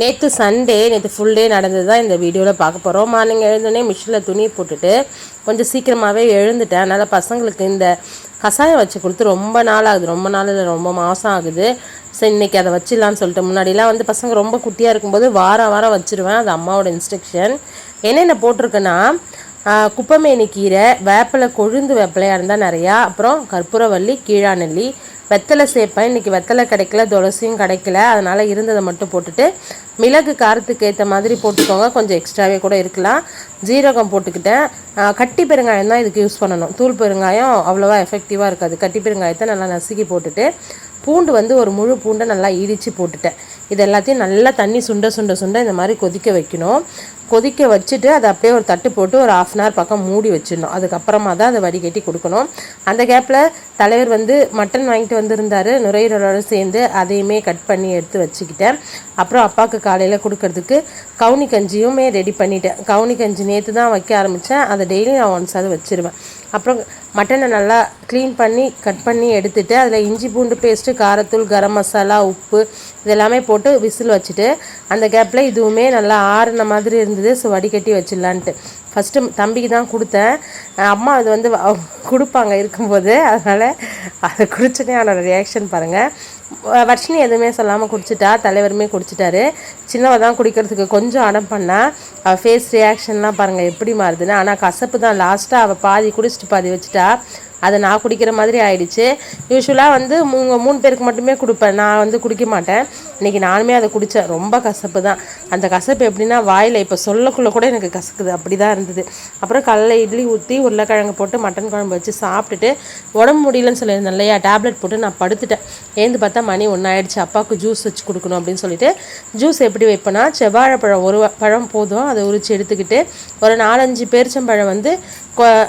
நேற்று சண்டே நேற்று full day நடந்தது தான் இந்த வீடியோவில் பார்க்க போகிறோம் மார்னிங் எழுந்தோடனே மிஷினில் துணி போட்டுட்டு கொஞ்சம் சீக்கிரமாகவே எழுந்துட்டேன். அதனால் பசங்களுக்கு இந்த கஷாயம் வச்சு கொடுத்து ரொம்ப நாள் ஆகுது. ரொம்ப நாள் இல்லை ரொம்ப மாதம் ஆகுது. சரி இன்றைக்கி அதை வச்சிடலான்னு சொல்லிட்டு முன்னாடிலாம் வந்து பசங்க ரொம்ப குட்டியாக இருக்கும்போது வாரம் வாரம் வச்சுருவேன். அது அம்மாவோட இன்ஸ்ட்ரக்ஷன் என்னென்ன போட்டிருக்கேன்னா குப்பமேனி கீரை வேப்பிலை கொழுந்து வேப்பிலையாக இருந்தால் நிறையா அப்புறம் கற்பூரவள்ளி கீழாநெல்லி வெத்தலை சேர்ப்பேன். இன்றைக்கி வெத்தலை கிடைக்கல துளசியும் கிடைக்கல. அதனால் இருந்ததை மட்டும் போட்டுட்டு மிளகு காரத்துக்கு ஏற்ற மாதிரி போட்டுக்கோங்க. கொஞ்சம் எக்ஸ்ட்ராவே கூட இருக்கலாம். ஜீரகம் போட்டுக்கிட்டேன். கட்டி பெருங்காயம் தான் இதுக்கு யூஸ் பண்ணணும். தூள் பெருங்காயம் அவ்வளோவா எஃபெக்டிவாக இருக்காது. கட்டி பெருங்காயத்தை நல்லா நசுக்கி போட்டுட்டு பூண்டு வந்து ஒரு முழு பூண்டை நல்லா இடித்து போட்டுட்டேன். இது எல்லாத்தையும் நல்லா தண்ணி சுண்ட சுண்ட சுண்ட இந்த மாதிரி கொதிக்க வைக்கணும். கொதிக்க வச்சுட்டு அதை அப்படியே ஒரு தட்டு போட்டு ஒரு ஆஃப் அன் ஹவர் பக்கம் மூடி வச்சிடணும். அதுக்கப்புறமா தான் அதை வடிகட்டி கொடுக்கணும். அந்த கேப்பில் தலைவர் வந்து மட்டன் வாங்கிட்டு வந்திருந்தார். நுரையீரலோடு சேர்ந்து அதையுமே கட் பண்ணி எடுத்து வச்சுக்கிட்டேன். அப்புறம் அப்பாவுக்கு காலையில் கொடுக்கறதுக்கு கவுனி கஞ்சியுமே ரெடி பண்ணிட்டேன். கவுனி கஞ்சி நேற்று தான் வைக்க ஆரம்பித்தேன் அதை டெய்லி நான் ஒன்ஸ் அது வச்சுருவேன். அப்புறம் மட்டனை நல்லா க்ளீன் பண்ணி கட் பண்ணி எடுத்துகிட்டு அதில் இஞ்சி பூண்டு பேஸ்ட்டு காரத்தூள் கரம் மசாலா உப்பு இதெல்லாமே போட்டு விசில் வச்சுட்டு அந்த கேப்பில் இதுவுமே நல்லா ஆறுன மாதிரி இருந்தது ஸோ வடிகட்டி வச்சிடலான்ட்டு. ஃபஸ்ட்டு தம்பிக்கு தான் கொடுத்தேன். அம்மா அது வந்து கொடுப்பாங்க இருக்கும்போது அதனால் அதை குடிச்சோன்னே அவனோட ரியாக்ஷன் பாருங்கள் வர்ஷினி எதுவுமே சொல்லாமல் குடிச்சிட்டா தலைவருமே குடிச்சிட்டாரு. சின்னவ தான் குடிக்கிறதுக்கு கொஞ்சம் அடம் பண்ணால் அவள் ஃபேஸ் ரியாக்ஷன்லாம் பாருங்கள் எப்படி மாறுதுன்னு. ஆனால் கசப்பு தான். லாஸ்ட்டாக அவள் பாதி குடிச்சிட்டு பாதி வச்சுட்டா. அதை நான் குடிக்கிற மாதிரி ஆயிடுச்சு. யூஸ்வலாக வந்து உங்கள் மூணு பேருக்கு மட்டுமே கொடுப்பேன். நான் வந்து குடிக்க மாட்டேன். இன்றைக்கி நானுமே அதை குடித்தேன் ரொம்ப கசப்பு தான். அந்த கசப்பு எப்படின்னா வாயில் இப்போ சொல்லக்குள்ளே கூட எனக்கு கசக்குது. அப்படி தான் இருந்தது. அப்புறம் கடலை இட்லி ஊற்றி உருளைக்கிழங்கு போட்டு மட்டன் குழம்பு வச்சு சாப்பிட்டுட்டு உடம்பு முடியலன்னு சொல்லியிருந்தேன் இல்லையா? டேப்லெட் போட்டு நான் படுத்துட்டேன். ஏந்து பார்த்தா மணி ஒன்று ஆயிடுச்சு அப்பாவுக்கு ஜூஸ் வச்சு கொடுக்கணும் அப்படின்னு சொல்லிட்டு ஜூஸ் எப்படி வைப்பேன்னா செவ்வாழைப்பழம் ஒரு பழம் போதும். அதை உரிச்சு எடுத்துக்கிட்டு ஒரு நாலஞ்சு பேரிச்சம்பழம் வந்து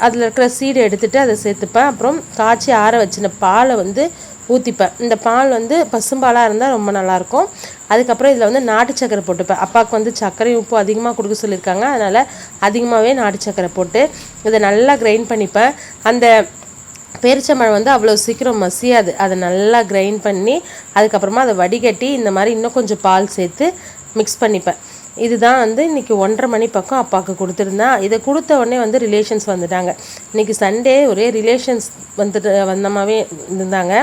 அதில் இருக்கிற சீடை எடுத்துகிட்டு அதை சேர்த்துப்பேன். அப்புறம் காய்ச்சி ஆற வச்சின பாலை வந்து ஊற்றிப்பேன் இந்த பால் வந்து பசும்பாலாக இருந்தால் ரொம்ப நல்லாயிருக்கும். அதுக்கப்புறம் இதில் வந்து நாட்டு சக்கரை போட்டுப்பேன். அப்பாவுக்கு வந்து சர்க்கரை உப்பு அதிகமாக கொடுக்க சொல்லியிருக்காங்க. அதனால் அதிகமாகவே நாட்டு சக்கரை போட்டு இதை நல்லா கிரைண்ட் பண்ணிப்பேன். அந்த பேரிச்சம்பழம் வந்து அவ்வளோ சீக்கிரம் மசியாது. அதை நல்லா கிரைண்ட் பண்ணி அதுக்கப்புறமா அதை வடிகட்டி இந்த மாதிரி இன்னும் கொஞ்சம் பால் சேர்த்து மிக்ஸ் பண்ணிப்பேன். இதுதான் வந்து இன்றைக்கி ஒன்றரை மணி பக்கம் அப்பாவுக்கு கொடுத்துருந்தேன். இதை கொடுத்த உடனே வந்து ரிலேஷன்ஸ் வந்துட்டாங்க. இன்றைக்கி சண்டே ஒரே ரிலேஷன்ஸ் வந்துட்டு வந்தமாகவே இருந்தாங்க.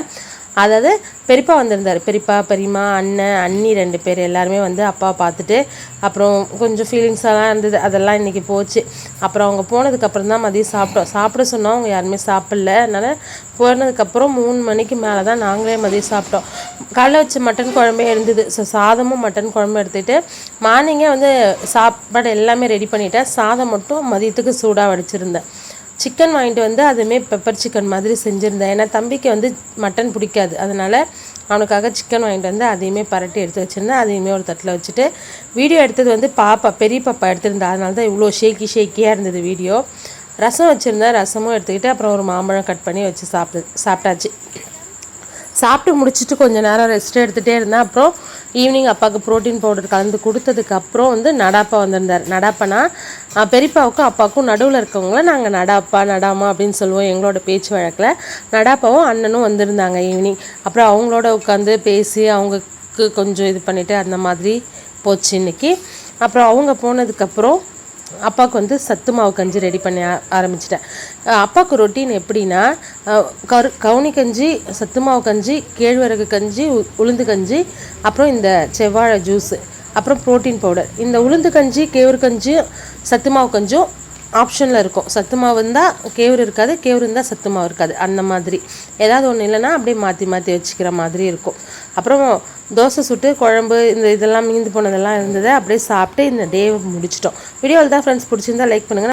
அதாவது பெரியப்பா வந்திருந்தார். பெரியப்பா பெரியம்மா அண்ணன் அண்ணி ரெண்டு பேர் எல்லாருமே வந்து அப்பா பார்த்துட்டு அப்புறம் கொஞ்சம் ஃபீலிங்ஸெல்லாம் இருந்தது. அதெல்லாம் இன்றைக்கி போச்சு. அப்புறம் அவங்க போனதுக்கப்புறம் தான் மதியம் சாப்பிட்டோம். சாப்பிட சொன்னோம் அவங்க யாருமே சாப்பிடல. அதனால் போனதுக்கப்புறம் மூணு மணிக்கு மேலே தான் நாங்களே மதியம் சாப்பிட்டோம். காலைல வச்ச மட்டன் குழம்பே இருந்தது. ஸோ சாதமும் மட்டன் குழம்பு எடுத்துகிட்டு மார்னிங்கே வந்து சாப்பாடு எல்லாமே ரெடி பண்ணிவிட்டேன் சாதம் மட்டும் மதியத்துக்கு சூடாக வடிச்சிருந்தேன். சிக்கன் வாங்கிட்டு வந்து அதுவுமே பெப்பர் சிக்கன் மாதிரி செஞ்சுருந்தேன். ஏன்னா தம்பிக்கு வந்து மட்டன் பிடிக்காது. அதனால் அவனுக்காக சிக்கன் வாங்கிட்டு வந்து அதையுமே பரட்டி எடுத்து வச்சுருந்தேன். அதையுமே ஒரு தட்டில் வச்சுட்டு வீடியோ எடுத்தது வந்து பாப்பா பெரிய பாப்பா எடுத்திருந்தா. அதனால தான் இவ்வளோ ஷேக்கி ஷேக்கியாக இருந்தது வீடியோ. ரசம் வச்சுருந்தேன் ரசமும் எடுத்துக்கிட்டு அப்புறம் ஒரு மாம்பழம் கட் பண்ணி வச்சு சாப்பிட்டு சாப்பிட்டாச்சு. சாப்பிட்டு முடிச்சுட்டு கொஞ்சம் நேரம் ரெஸ்ட் எடுத்துகிட்டே இருந்தேன் அப்புறம் ஈவினிங் அப்பாவுக்கு ப்ரோட்டீன் பவுடர் கலந்து கொடுத்ததுக்கு அப்புறம் வந்து நடாப்பா வந்திருந்தார். நடாப்பனா? பெரியப்பாவுக்கும் அப்பாவுக்கும் நடுவில் இருக்கவங்கள நாங்கள் நடாப்பா நடாமா அப்படின்னு சொல்லுவோம் எங்களோட பேச்சு வழக்கில். நடாப்பாவும் அண்ணனும் வந்திருந்தாங்க ஈவினிங். அப்புறம் அவங்களோட உட்காந்து பேசி அவங்களுக்கு கொஞ்சம் இது பண்ணிவிட்டு அந்த மாதிரி போச்சு இன்றைக்கி அப்புறம் அவங்க போனதுக்கப்புறம் அப்பாவுக்கு வந்து சத்து மாவு கஞ்சி ரெடி பண்ண ஆரம்பிச்சிட்டேன். அப்பாவுக்கு ரொட்டீன் எப்படின்னா கரு கவுனி கஞ்சி சத்து மாவு கஞ்சி கேழ்வரகு கஞ்சி உளுந்து கஞ்சி அப்புறம் இந்த செவ்வாழை ஜூஸு அப்புறம் ப்ரோட்டீன் பவுடர் இந்த உளுந்து கஞ்சி கேவுரு கஞ்சியும் சத்து மாவு கஞ்சும் ஆப்ஷனில் இருக்கும். சத்து மாவு இருந்தால் கேவுரு இருக்காது கேவுரு இருந்தால் சத்து மாவு இருக்காது. அந்த மாதிரி. ஏதாவது ஒன்று இல்லைன்னா அப்படியே மாற்றி மாற்றி வச்சுக்கிற மாதிரி இருக்கும். அப்புறம் தோசை சுட்டு குழம்பு இந்த இதெல்லாம் மீந்து போனதெல்லாம் இருந்தது. அப்படியே சாப்பிட்டு இந்த டே முடிச்சிட்டோம். வீடியோவில் தான் ஃப்ரெண்ட்ஸ் பிடிச்சிருந்தா லைக் பண்ணுங்கள்